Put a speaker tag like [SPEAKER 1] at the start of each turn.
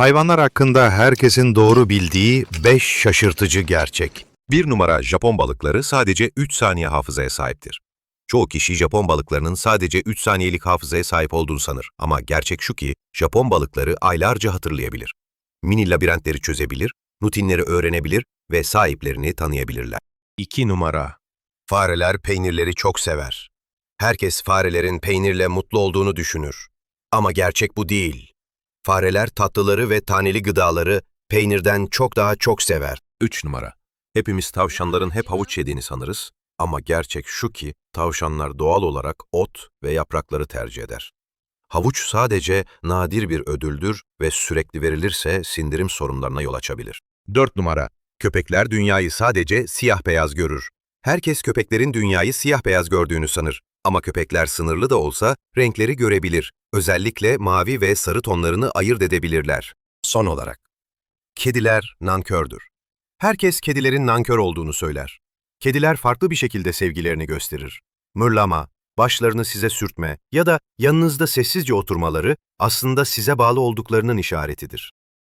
[SPEAKER 1] Hayvanlar hakkında herkesin doğru bildiği 5 şaşırtıcı gerçek.
[SPEAKER 2] 1 numara Japon balıkları sadece 3 saniye hafızaya sahiptir. Çoğu kişi Japon balıklarının sadece 3 saniyelik hafızaya sahip olduğunu sanır ama gerçek şu ki Japon balıkları aylarca hatırlayabilir. Mini labirentleri çözebilir, rutinleri öğrenebilir ve sahiplerini tanıyabilirler. 2 numara Fareler peynirleri çok sever. Herkes farelerin peynirle mutlu olduğunu düşünür. Ama gerçek bu değil. Fareler tatlıları ve taneli gıdaları peynirden çok daha çok sever. 3 numara Hepimiz tavşanların hep havuç yediğini sanırız ama gerçek şu ki tavşanlar doğal olarak ot ve yaprakları tercih eder. Havuç sadece nadir bir ödüldür ve sürekli verilirse sindirim sorunlarına yol açabilir. 4 numara Köpekler dünyayı sadece siyah beyaz görür. Herkes köpeklerin dünyayı siyah beyaz gördüğünü sanır. Ama köpekler sınırlı da olsa renkleri görebilir. Özellikle mavi ve sarı tonlarını ayırt edebilirler. Son olarak, kediler nankördür. Herkes kedilerin nankör olduğunu söyler. Kediler farklı bir şekilde sevgilerini gösterir. Mırlama, başlarını size sürtme ya da yanınızda sessizce oturmaları aslında size bağlı olduklarının işaretidir.